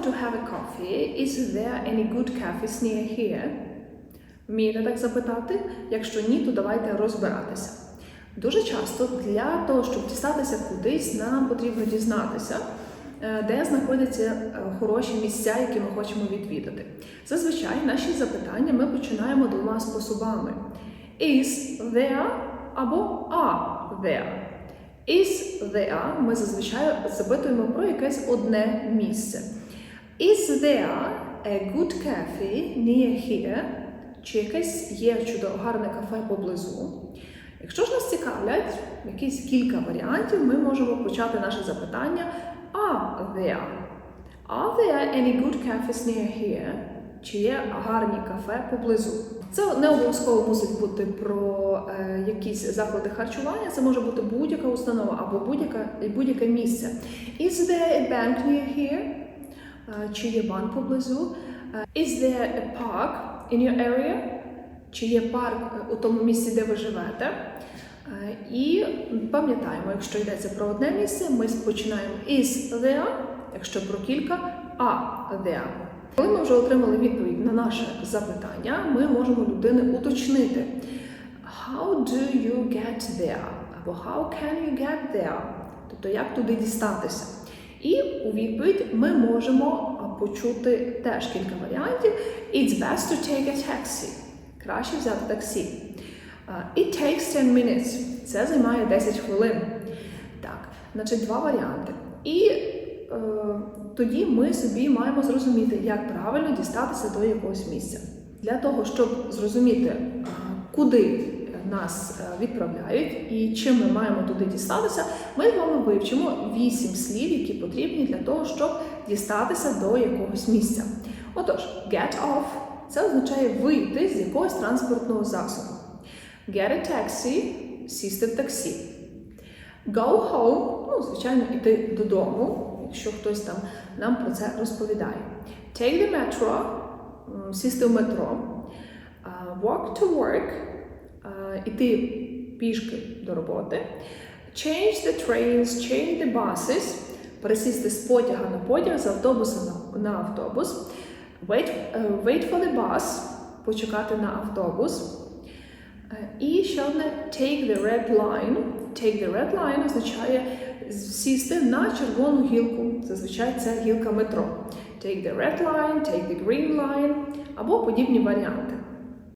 want to have a coffee. Is there any good cafes near here? Вмієте так запитати? Якщо ні, то давайте розбиратися. Дуже часто для того, щоб дістатися кудись, нам потрібно дізнатися, е, де знаходяться е, хороші місця, які ми хочемо відвідати. Зазвичай наші запитання ми починаємо двома способами: is there або are there. Is there ми зазвичай запитуємо про якесь одне місце. Is there a good cafe near here? Чи якесь є чудово гарне кафе поблизу? Якщо ж нас цікавлять якісь кілька варіантів, ми можемо почати наше запитання Are there? Are there any good cafes near here? Чи є гарні кафе поблизу? Це не обов'язково мусить бути про е, якісь заклади харчування, це може бути будь-яка установа або будь-яке місце. Is there a bank near here? Е, Чи є банк поблизу? Е, Is there a park in your area? Чи є парк е, у тому місці, де ви живете? І пам'ятаємо, якщо йдеться про одне місце, ми починаємо is there, якщо про кілька are there. Коли ми вже отримали відповідь на наше запитання, ми можемо людини уточнити How do you get there? Або How can you get there? Тобто як туди дістатися? І у відповідь ми можемо почути теж кілька варіантів. It's best to take a taxi. Краще взяти таксі. It takes 10 minutes. Це займає 10 хвилин. Так, значить, два варіанти. І е, тоді ми собі маємо зрозуміти, як правильно дістатися до якогось місця. Для того, щоб зрозуміти, куди нас е, відправляють і чим ми маємо туди дістатися, ми з вами вивчимо вісім слів, які потрібні для того, щоб дістатися до якогось місця. Отож, get off це означає вийти з якогось транспортного засобу. Get a taxi сісти в таксі. Go home, ну, звичайно, іти додому, якщо хтось там нам про це розповідає. Take the metro, сісти в метро. Walk to work, іти пішки до роботи. Change the trains, change the buses, пересісти з потяга на потяг, з автобуса на, автобус. Wait, uh, wait for the bus, почекати на автобус. Е, І ще одне take the red line. Take the red line означає сісти на червону гілку. Зазвичай це гілка метро. Take the red line, take the green line або подібні варіанти.